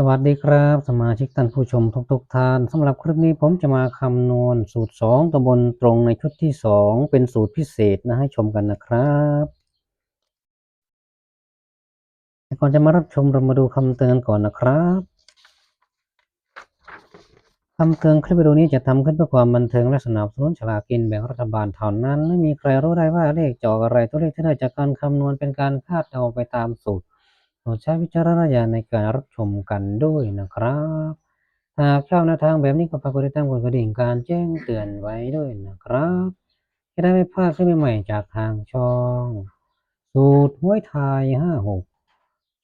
สวัสดีครับ สมาชิกท่านผู้ชมทุกๆท่านสำหรับคลิปนี้ผมจะมาคำนวณสูตร 2ตัวบนตรงในชุดที่ 2 เป็นสูตรพิเศษนะให้ชมกันนะครับก่อนจะมารับชมเรามาดูคำเตือนก่อนนะครับคำเตือนคลิปวิดีโอนี้จะทำขึ้นเพื่อความบันเทิงและสนับสนุนฉลากกินแบ่งรัฐบาลเท่านั้น ไม่มีใครรู้ได้ว่าเลขจอกอะไรตัวเลขที่ได้จากการคำนวณเป็นการคาดเดาไปตามสูตร ดใช้วิจารณญาณในการรับชมกันด้วยนะครับ หากชอบแนวทางแบบนี้ก็ฝากกดติดตามกดกระดิ่งการแจ้งเตือนไว้ด้วยนะครับจะได้ไม่พลาดคลิปใหม่ๆจากทางช่อง สูตรหวยไทยห้าหก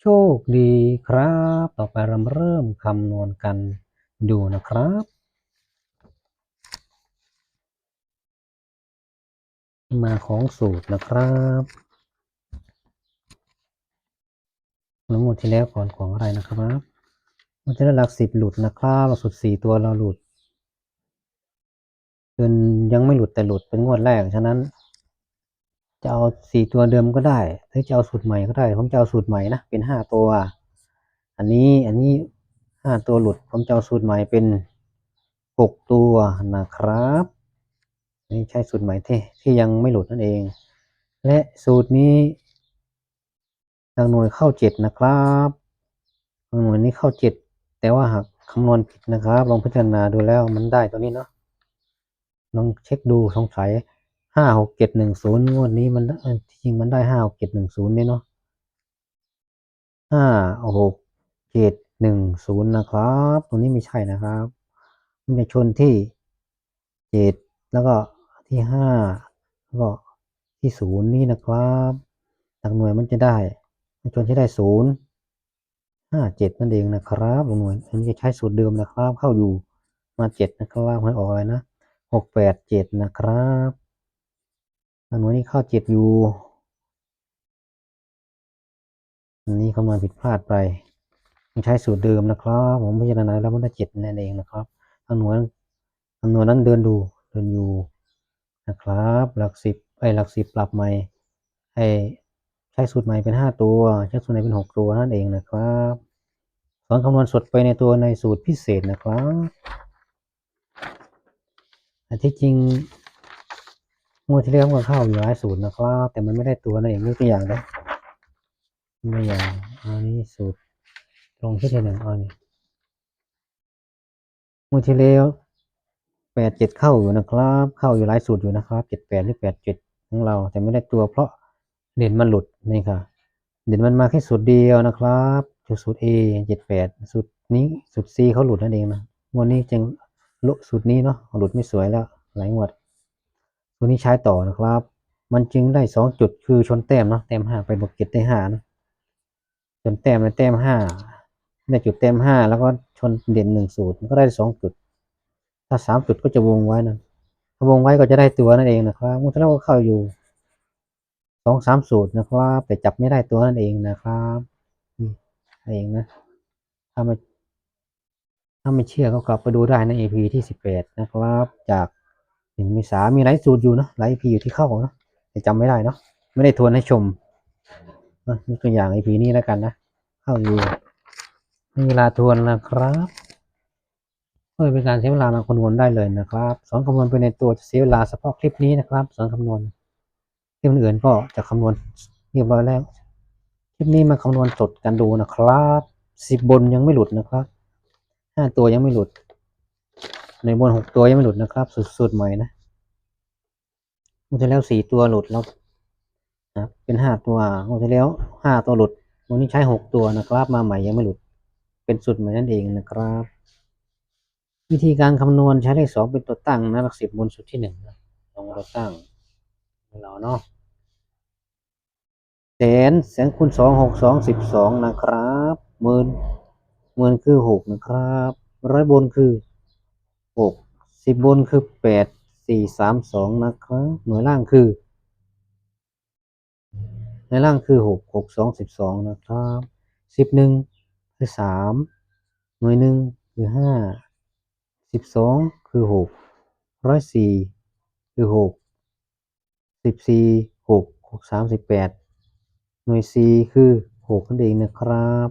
โชคดีครับ ต่อไปเราเริ่มคำนวณกันดูนะครับมาของสูตรนะครับ แล้วหมดที่แล้วก่อนของอะไรนะครับมันจะได้หลักสิบหลุดนะครับหลักสุดสี่ตัวเราหลุดเดือนยังไม่หลุดแต่หลุดเป็นงวดแรกฉะนั้น จะเอาสี่ตัวเดิมก็ได้หรือจะเอาสูตรใหม่ก็ได้ ผมจะเอาสูตรใหม่นะเป็นห้าตัว อันนี้อันนี้ห้าตัวหลุด ผมจะเอาสูตรใหม่เป็นหกตัวนะครับนี่ใช้สูตรใหม่ที่ที่ยังไม่หลุดนั่นเอง และสูตรนี้ ทางหน่วยเข้าเจ็ดนะครับทางหน่วยนี้เข้าเจ็ดแต่ว่าหากคำนวณผิดนะครับ ลองพิจารณาดูแล้วมันได้ตัวนี้เนาะลองเช็คดูสงสัยห้าหกเจ็ดหนึ่งศูนย์งวดนี้มันที่จริงมันได้ห้าหกเจ็ดหนึ่งศูนย์เนี่ยเนาะห้าหกเจ็ดหนึ่งศูนย์นะครับ ตัวนี้ไม่ใช่นะครับ มันจะชนที่เจ็ดแล้วก็ที่ห้าแล้วก็ที่ศูนย์นี่นะครับหลักหน่วยมันจะได้ มันชนที่ได้ศูนย์ห้าเจ็ดนั่นเองนะครับหน่วยอันนี้จะใช้สูตรเดิมนะครับ เข้าอยู่มาเจ็ดนะครับใหวยออกอะไรนะหกแปดเจ็ดนะครับอันนู้นนี่เข้าเจ็ดอยู่อันนี้คำนวณผิดพลาดไปใช้สูตรเดิมนะครับ ผมพิจารณาแล้วมันได้เจ็ดนั่นเองนะครับคำนวณคำนวณนั้นเดินดูเดินอยู่นะครับ หลักสิบไอ้หลักสิบปรับใหม่ไอ้ ใช้สูตรใหม่เป็นห้าตัว ใช้สูตรใหม่เป็นหกตัวนั่นเองนะครับสอนคำนวณสดไปในตัวในสูตรพิเศษนะครับแต่ที่จริงงวดที่แล้วก็เข้าอยู่หลายสูตรนะครับ แต่มันไม่ได้ตัวนั่นเองยกตัวอย่างนะไม่อย่างอันนี้สูตรตรงที่ที่หนึ่งอันนี้งวดที่แล้วแปดเจ็ดเข้าอยู่นะครับ เข้าอยู่หลายสูตรอยู่นะครับเจ็ดแปดหรือแปดเจ็ดของเรา แต่ไม่ได้ตัวเพราะ เด่นมันหลุดนี่ค่ะเด่นมันมาแค่สูตรเดียวนะครับคือสูตร A เจ็ดแปดสูตรนี้สูตร C เขาหลุดนั่นเองนะงวดนี้จึงลุสูตรนี้เนาะหลุดไม่สวยแล้วหลายงวดตัวนี้ใช้ต่อนะครับ มันจึงได้สองจุดคือชนแต้มเนาะแต้มห้าไปบวกเจ็ดได้ห้านะชนแต้มในแต้มห้าได้จุดแต้มห้าแล้วก็ชนเด่นหนึ่งสูตรมันก็ได้สองจุด ถ้าสามจุดก็จะวงไว้นะถ้าวงไว้ก็จะได้ตัวนั่นเองนะครับมุทเราก็เข้าอยู่ สองสามสูตรนะครับแต่จับไม่ได้ตัวนั่นเองนะครับนี่เองนะถ้าไม่ถ้าไม่เชื่อก็กลับไปดูได้ใน EP ที่สิบแปดนะครับ จากหนึ่งเมษามีหลายสูตรอยู่นะหลาย EP อยู่ที่เข้านะแต่จำไม่ได้เนาะไม่ได้ทวนให้ชมนะนี่ตัวอย่าง EP นี้แล้วกันนะเข้าอยู่มีเวลาทวนนะครับเพื่อเป็นการใช้เวลามาคำนวณได้เลยนะครับ สอนคำนวณไปในตัวจะเสียเวลาเฉพาะคลิปนี้นะครับ สอนคำนวณ คลิปอื่นก็จะคำนวณเรียบร้อยแล้ว คลิปนี้มาคำนวณสดกันดูนะครับสิบบนยังไม่หลุดนะครับห้าตัวยังไม่หลุด ในบนหกตัวยังไม่หลุดนะครับ สุดๆใหม่นะงวดที่แล้วสี่ตัวหลุดแล้วนะเป็นห้าตัวงวดที่แล้วห้าตัวหลุดวันนี้ใช้หกตัวนะครับ มาใหม่ยังไม่หลุด เป็นสุดใหม่นั่นเองนะครับ วิธีการคำนวณใช้เลขสองเป็นตัวตั้งนะหลักสิบบนสุดที่หนึ่งลองตัวตั้งให้เราเนาะ แสนแสนคูณสองหกสองสิบสองนะครับหมื่นหมื่นคือหกนะครับร้อยบนคือหกสิบบนคือแปดสี่สามสองนะครับหน่วยล่างคือหน่วยล่างคือหกหกสองสิบสองนะครับสิบหนึ่งคือสามหน่วยหนึ่งคือห้าสิบสองคือหกร้อยสี่คือหกสิบสี่หกหกสามสิบแปด หน่วย c คือหกนั่นเองนะครับ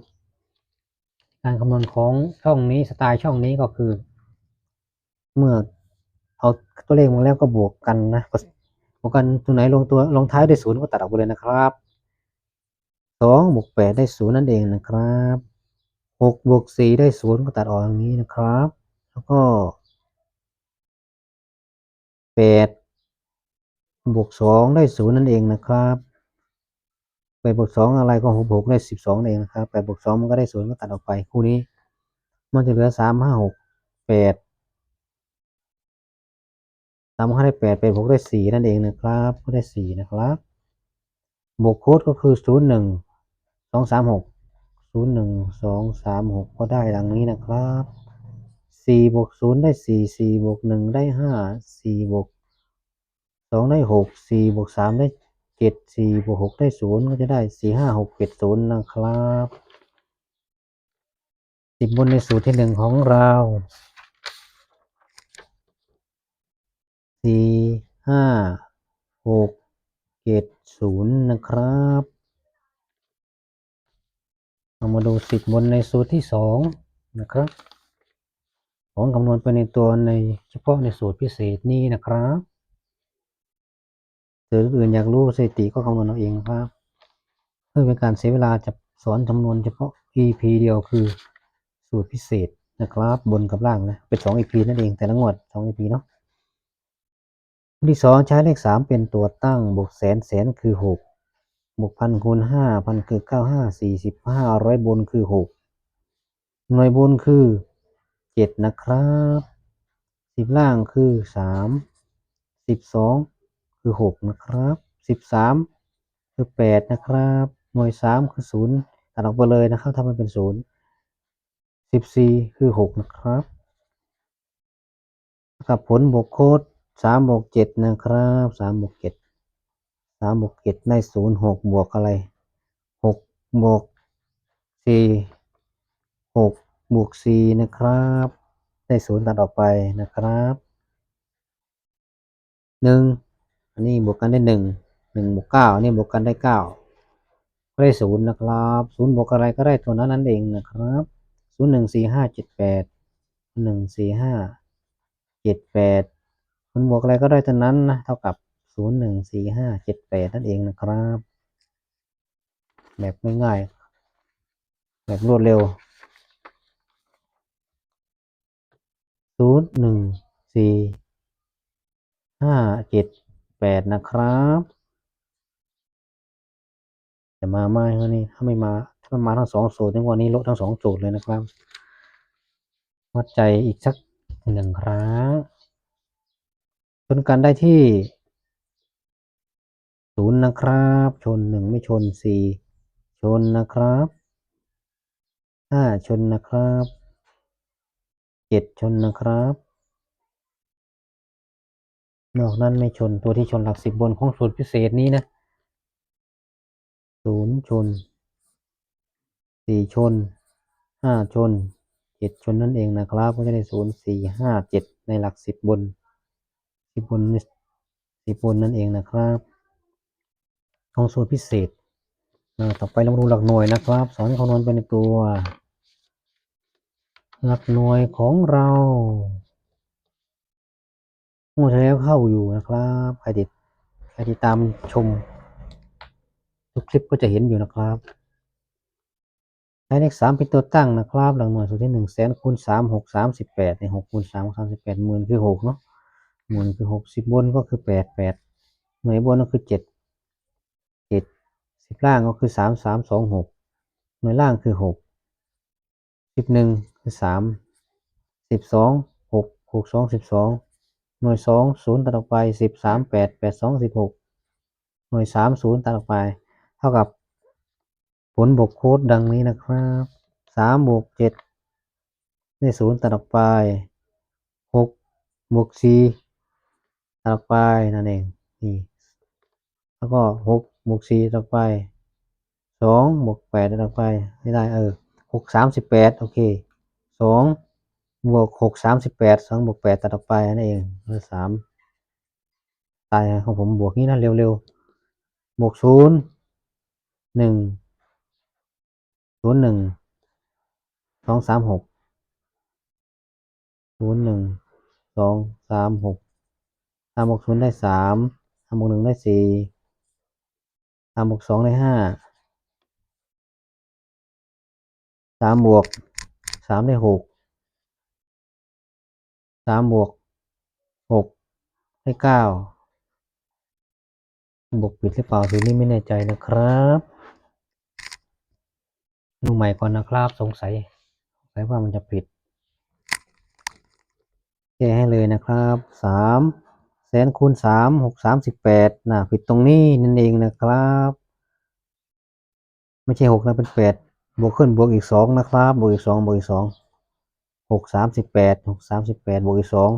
การคำนวณของช่องนี้สไตล์ช่องนี้ก็คือ เมื่อเอาตัวเลขมาแล้วก็บวกกันนะบวกกันตรงไหนลงตัวลงท้ายได้ศูนย์ก็ตัดออกไปเลยนะครับสองบวกแปดได้ศูนย์นั่นเองนะครับหกบวกสี่ได้ศูนย์ก็ตัดออกอย่างนี้นะครับ แล้วก็แปดบวกสองได้ศูนย์นั่นเองนะครับ แปดบวกสองอะไรก็หกบวกได้สิบสองเองนะครับแปดบวกสองมันก็ได้ศูนย์ก็ตัดออกไปคู่นี้ มันจะเหลือสามห้าหกแปดสามห้าได้แปดแปดบวกได้สี่นั่นเองนะครับ ก็ได้สี่นะครับบวกโค้ดก็คือศูนย์หนึ่งสองสามหกศูนย์หนึ่งสองสามหกก็ได้ดังนี้นะครับสี่บวกศูนย์ได้สี่สี่บวกหนึ่งได้ห้าสี่บวกสองได้หกสี่บวกสามได้เจ็ดสี่บวกหกได้ศูนย์ก็จะได้สี่ห้าหกเจ็ดศูนย์นะครับสิบบนในสูตรที่หนึ่งของเราสี่ห้าหกเจ็ดศูนย์นะครับเรามาดูสิบบนในสูตรที่สองนะครับ ของคำนวณไปในตัวในเฉพาะในสูตรพิเศษนี้นะครับ รืออื่นอยากรู้สถิติก็คำนวณเอาเองนะครับเพื่อเป็นการเสียเวลาจะสอนจำนวนเฉพาะ EP เดียวคือสูตรพิเศษนะครับ บนกับล่างนะเป็น 2 EP นั่นเองแต่ละงวด 2 EP เนาะที่สองใช้เลข 3 เป็นตัวตั้งบวกแสนแสนคือ 6 บวกพันคูณ5พันคือ95 40 500บนคือ6หน่วยบนคือ7นะครับ10ล่างคือ3 12 คือ6นะครับ13คือแปดนะครับหน่วยสามคือศูนย์ตัดออกไปเลยนะครับถ้ามันเป็นศูนย์สิบสี่คือหกนะครับกับผลบวกโค้ดสามบวกเจ็ดนะครับสามบวกเจ็ดสามบวกเจ็ดได้ศูนย์หกบวกอะไรหกบวกสี่หกบวกสี่นะครับได้ศูนย์ตัดออกไปนะครับหนึ่ง อันนี้บวกกันได้หนึ่งหนึ่งบวกเก้านี่บวกกันได้เก้าก็ได้ศูนย์นะครับศูนย์บวกอะไรก็ได้ตัวนั้นนั่นเองนะครับศูนย์หนึ่งสี่ห้าเจ็ดแปดหนึ่งสี่ห้าเจ็ดแปดศูนย์บวกอะไรก็ได้ตัวนั้นนะเท่ากับศูนย์หนึ่งสี่ห้าเจ็ดแปดนั่นเองนะครับ แบบง่ายๆแบบรวดเร็วศูนย์หนึ่งสี่ห้าเจ็ด แปดนะครับจะมาไหมครับนี่ถ้าไม่มาถ้ามันมาทั้งสองสูตรในวันนี้ลดทั้งสองสูตรเลยนะครับวัดใจอีกสักหนึ่งครั้งชนกันได้ที่ศูนย์นะครับ ชนหนึ่งไม่ชนสี่ชนนะครับห้าชนนะครับเจ็ดชนนะครับ นอกนั้นไม่ชนตัวที่ชนหลักสิบบนของสูตรพิเศษนี้นะศูนย์ชนสี่ชนห้าชนเจ็ดชนนั่นเองนะครับ ก็จะได้ศูนย์สี่ห้าเจ็ดในหลักสิบบนสิบบนสิบบนนั่นเองนะครับของสูตรพิเศษต่อไปเรามาดูหลักหน่วยนะครับ สอนคำนวณไปในตัว หลักหน่วยของเรา งวดที่แล้วเข้าอยู่นะครับใครติดใครติดตามชม ทุกคลิปก็จะเห็นอยู่นะครับใช้เลขสามเป็นตัวตั้งนะครับ หลักหน่วยสูตรที่หนึ่งแสนคูณสามหกสามสิบแปดในหกคูณสามสามสิบแปดหมื่นคือหกเนาะหมื่นคือหกสิบบนก็คือแปดแปดหน่วยบนก็คือเจ็ดเจ็ดสิบล่างก็คือสามสามสองหกหน่วยล่างคือหกสิบหนึ่งคือสามสิบสองหกหกสองสิบสอง หน่วยสองศูนย์ตัดออกไปสิบสามแปดแปดสองสิบหกหน่วยสามศูนย์ตัดออกไป เท่ากับผลบวกโค้ดดังนี้นะครับสามบวกเจ็ดได้ศูนย์ตัดออกไปหกบวกสี่ตัดออกไปนั่นเองนี่แล้วก็หกบวกสี่ตัดออกไปสองบวกแปดตัดออกไปไม่ได้เออหกสามสิบแปดโอเคสอง บวกหกสามสิบแปดสองบวกแปดตัดออกไปนั่นเองเออสามตายของผมบวกนี้นะเร็วๆบวกศูนย์หนึ่งศูนย์หนึ่งสองสามหกศูนย์หนึ่งสองสามหกสามหกศูนย์ได้สามสามหกหนึ่งได้สี่สามหกสองได้ห้าสามบวกสามได้หก สามบวกหกได้เก้าบวกผิดหรือเปล่าทีนี้ไม่แน่ใจนะครับดูใหม่ก่อนนะครับ สงสัยสงสัยว่ามันจะผิดแก้ให้เลยนะครับสามแสนคูณสามหกสามสิบแปดนะผิดตรงนี้นั่นเองนะครับ ไม่ใช่หกนะเป็นแปดบวกขึ้นบวกอีกสองนะครับ บวกอีกสองบวกอีกสอง หกสามสิบแปดหกสามสิบแปดบวกอีกสอง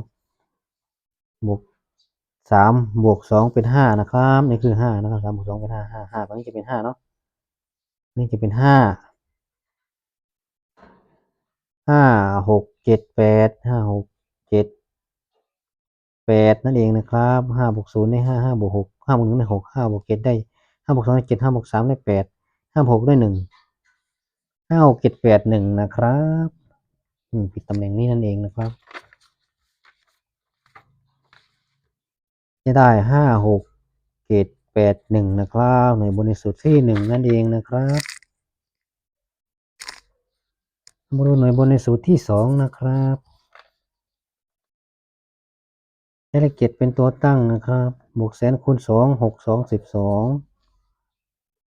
บวกสามบวกสองเป็นห้านะครับนี่คือห้านะครับสามบวกสองเป็นห้าห้าห้าตรงนี้จะเป็นห้าเนาะนี่จะเป็นห้าห้าหกเจ็ดแปดห้าหกเจ็ดแปดนั่นเองนะครับห้าบวกศูนย์ได้ห้าห้าบวกหกห้าบวกหนึ่งได้หกห้าบวกเจ็ดได้ห้าบวกสองได้เจ็ดห้าบวกสามได้แปดห้าบวกหกได้หนึ่งห้าหกเจ็ดแปดหนึ่งนะครับ อืมผิดตำแหน่งนี้นั่นเองนะครับ จะได้ห้าหกเจ็ดแปดหนึ่งนะครับหน่วยบริสุทธิ์ที่หนึ่งนั่นเองนะครับมาดูหน่วยบริสุทธิ์ที่สองนะครับใช้เลขเจ็ดเป็นตัวตั้งนะครับบวกแสนคูณสองหกสองสิบสอง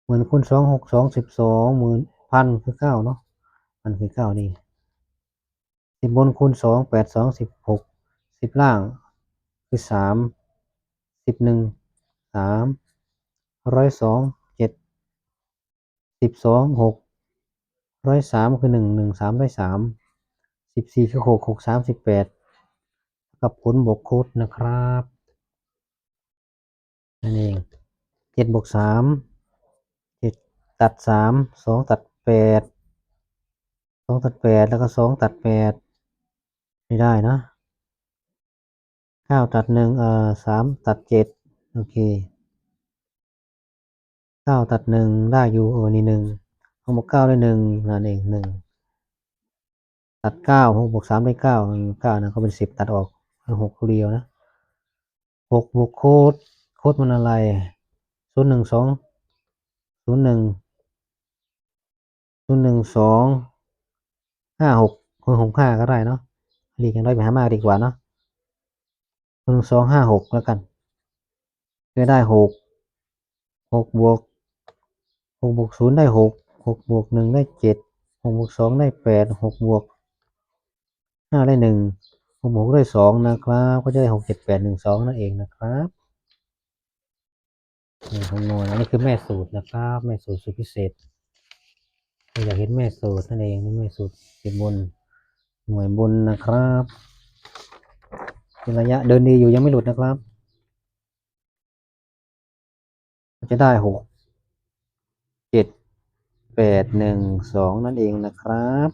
หมื่นคูณสองหกสองสิบสองหมื่นพันคือเก้าเนาะพันคือเก้านี่ สิบบนคูณสองแปดสองสิบหกสิบล่างคือสามสิบหนึ่งสามร้อยสองเจ็ดสิบสองหกร้อยสามคือหนึ่งหนึ่งสามร้อยสามสิบสี่คือหกหกสามสิบแปดกับผลบวกคูณนะครับนั่นเองเจ็ดบวกสามเจ็ดตัดสามสองตัดแปดสองตัดแปดแล้วก็สองตัดแปด ไม่ได้นะเก้าตัดหนึ่งเอ่อสามตัดเจ็ดโอเคเก้าตัดหนึ่งได้อยู่เออนี่หนึ่งหกบวกเก้าได้หนึ่งนั่นเองหนึ่งตัดเก้าหกบวกสามได้เก้าเก้านะก็เป็นสิบตัดออกหกตัวเดียวนะหกบวกโค้ดโค้ดมันอะไรศูนย์หนึ่งสองศูนย์หนึ่งศูนย์หนึ่งสองห้าหกคนหกห้าก็ได้เนาะ เรียกอย่างไรไปหามากดีกว่าเนาะหนึ่งสองห้าหกแล้วกันก็ได้หกหกบวกหกบวกศูนย์ได้หกหกบวกหนึ่งได้เจ็ดหกบวกสองได้แปดหกบวกห้าได้หนึ่งหกบวกได้สองนะครับ ก็จะได้หกเจ็ดแปดหนึ่งสองนั่นเองนะครับนี่คำนวณอันนี้คือแม่สูตรนะครับ แม่สูตรสูตรพิเศษอยากเห็นแม่สูตรนั่นเองนี่แม่สูตรสิบบน หน่วยบนนะครับเป็นระยะเดินดีอยู่ยังไม่หลุดนะครับ จะได้หกเจ็ดแปดหนึ่งสองนั่นเองนะครับ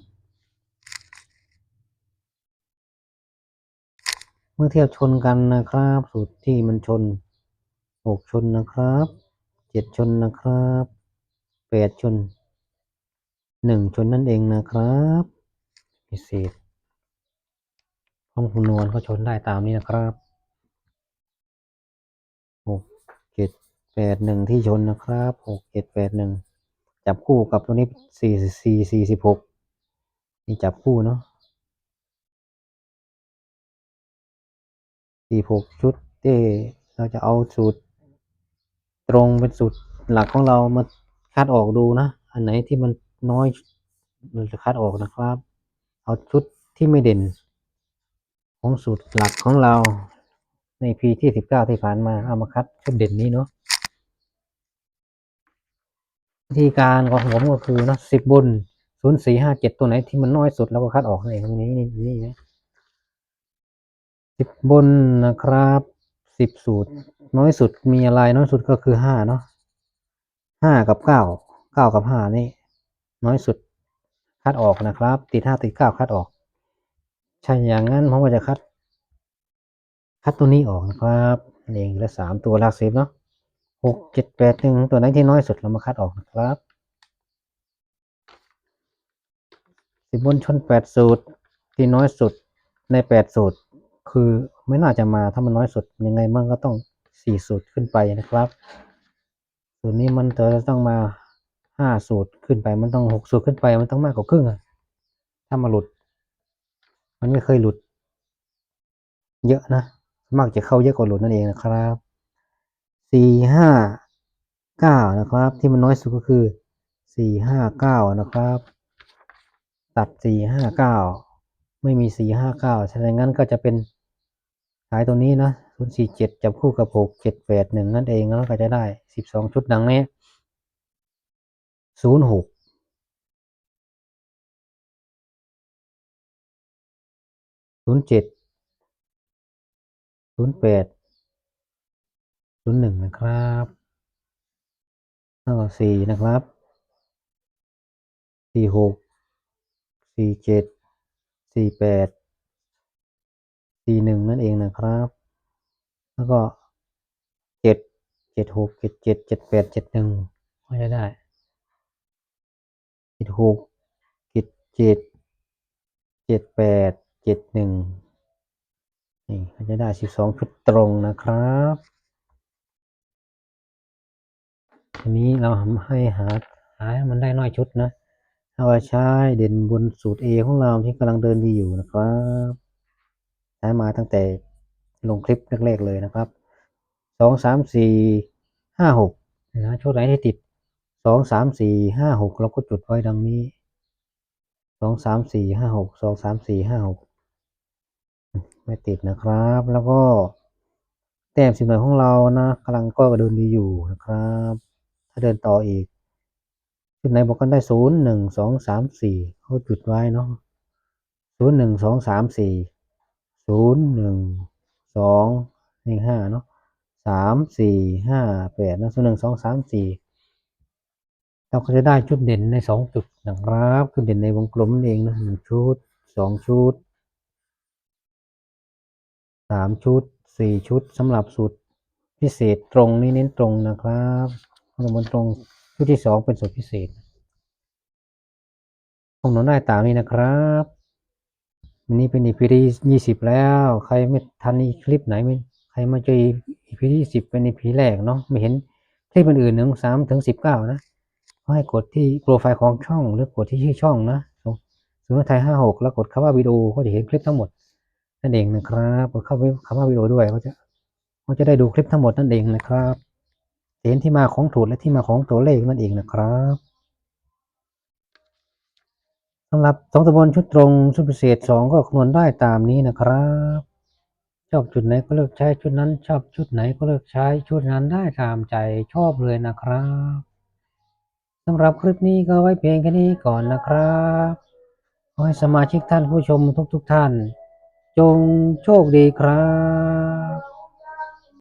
เมื่อเทียบชนกันนะครับ สูตรที่มันชนหกชนนะครับเจ็ดชนนะครับแปดชนหนึ่งชนนั่นเองนะครับ พิเศษห้องคำนวณก็ชนได้ตามนี้นะครับหกเจ็ดแปดหนึ่งที่ชนนะครับหกเจ็ดแปดหนึ่งจับคู่กับตัวนี้สี่สี่สี่สิบหกนี่จับคู่เนาะสี่หกชุดเต้เราจะเอาสูตร ตรงเป็นสูตรหลักของเรามาคัดออกดูนะ อันไหนที่มันน้อยเราจะคัดออกนะครับ เอาชุดที่ไม่เด่น ของสูตรหลักของเราในพีที่สิบเก้าที่ผ่านมาเอามาคัดชุดเด่นนี้เนาะวิธีการของผมก็คือเนาะสิบบนศูนย์สี่ห้าเจ็ดตัวไหนที่มันน้อยสุดเราก็คัดออกนั่นเองตรงนี้นี่นี่นะสิบบนนะครับสิบสูตร น้อยสุดมีอะไรน้อยสุดก็คือห้าเนาะห้ากับเก้าเก้ากับห้านี่ น้อยสุด คัดออกนะครับ ติดห้าติดเก้าคัดออกใช่อย่างนั้นผมก็จะคัด คัดตัวนี้ออกนะครับเองและสามตัวหลักสิบเนาะหกเจ็ดแปดหนึ่งตัวไหนที่น้อยสุดเรามาคัดออกนะครับสิบบนชนแปดสูตรที่น้อยสุดในแปดสูตร คือไม่น่าจะมาถ้ามันน้อยสุดยังไงมันก็ต้องสี่สูตรขึ้นไปนะครับ สูตรนี้มันจะต้องมา ห้าสูตรขึ้นไปมันต้องหกสูตรขึ้นไปมันต้องมากกว่าครึ่งอะถ้ามาหลุด มันไม่เคยหลุด เยอะนะมักจะเข้าเยอะกว่าหลุดนั่นเองนะครับสี่ห้าเก้านะครับ ที่มันน้อยสุดก็คือสี่ห้าเก้านะครับ ตัดสี่ห้าเก้าไม่มีสี่ห้าเก้าฉะนั้นงั้นก็จะเป็นขายตัวนี้นะศูนย์สี่เจ็ดจับคู่กับหกเจ็ดแปดหนึ่งนั่นเองแล้วก็จะได้สิบสองชุดดังนี้ ศูนย์หกศูนย์เจ็ดศูนย์แปดศูนย์หนึ่งนะครับแล้วก็สี่นะครับสี่หกสี่เจ็ดสี่แปดสี่หนึ่งนั่นเองนะครับ แล้วก็เจ็ดเจ็ดหกเจ็ดเจ็ดเจ็ดแปดเจ็ดหนึ่งก็จะได้ ดหกเจ็ดเจ็ดเจ็ดแปดเจ็ดหนึ่งนี่ก็จะได้สิบสองชุดตรงนะครับทีนี้เราให้หาหาให้มันได้น้อยชุดนะเราใช้เด่นบนสูตร A ของเราที่กำลังเดินดีอยู่นะครับใช้มาตั้งแต่ลงคลิปแรกๆเลยนะครับสองสามสี่ห้าหกนะชุดไหนที่ติด สองสามสี่ห้าหกเราก็จุดไว้ดังนี้สองสามสี่ห้าหกสองสามสี่ห้าหกไม่ติดนะครับ แล้วก็แต้มสิบหน่วยของเรานะกำลังก็เดินดีอยู่นะครับ ถ้าเดินต่ออีกจุดไหนบอกกันได้ศูนย์หนึ่งสองสามสี่เขาจุดไว้เนาะศูนย์หนึ่งสองสามสี่ศูนย์หนึ่งสองหนึ่งห้าเนาะสามสี่ห้าแปดนะส่วนหนึ่งสองสามสี่ เราก็จะได้ชุดเด่นในสองจุดนะครับชุดเด่นในวงกลมเองนะหนึ่งชุดสองชุดสามชุดสี่ชุดสำหรับสูตรพิเศษตรงนี้เน้นตรงนะครับข้างบนตรงชุดที่สองเป็นสูตรพิเศษคงนอนได้ตามนี้นะครับวันนี้เป็น EP ที่ยี่สิบแล้ว ใครไม่ทันอีคลิปไหนไม่ใครมาเจอ EP ที่สิบเป็น EP แรกเนาะไม่เห็นคลิปอื่นๆหนึ่งสามถึงสิบเก้านะ ก็ให้กดที่โปรไฟล์ของช่องหรือกดที่ชื่อช่องนะศูนย์ไทยห้าหกแล้วกดคำว่าวิดีโอก็จะเห็นคลิปทั้งหมดนั่นเองนะครับกดเข้าไปคำว่าวิดีโอด้วยก็จะก็จะได้ดูคลิปทั้งหมดนั่นเองนะครับเห็นที่มาของถูกและที่มาของตัวเลขนั่นเองนะครับสำหรับสองตะบนชุดตรงชุดพิเศษสองก็คำนวณได้ตามนี้นะครับ ชอบจุดไหนก็เลือกใช้ชุดนั้น ชอบชุดไหนก็เลือกใช้ชุดนั้นได้ตามใจชอบเลยนะครับำหรับคลิปนี้ก็ไว้เพียงแค่นี้ก่อนนะครับขอให้สมาชิกท่านผู้ชมทุกๆทท่าน จงโชคดีครับ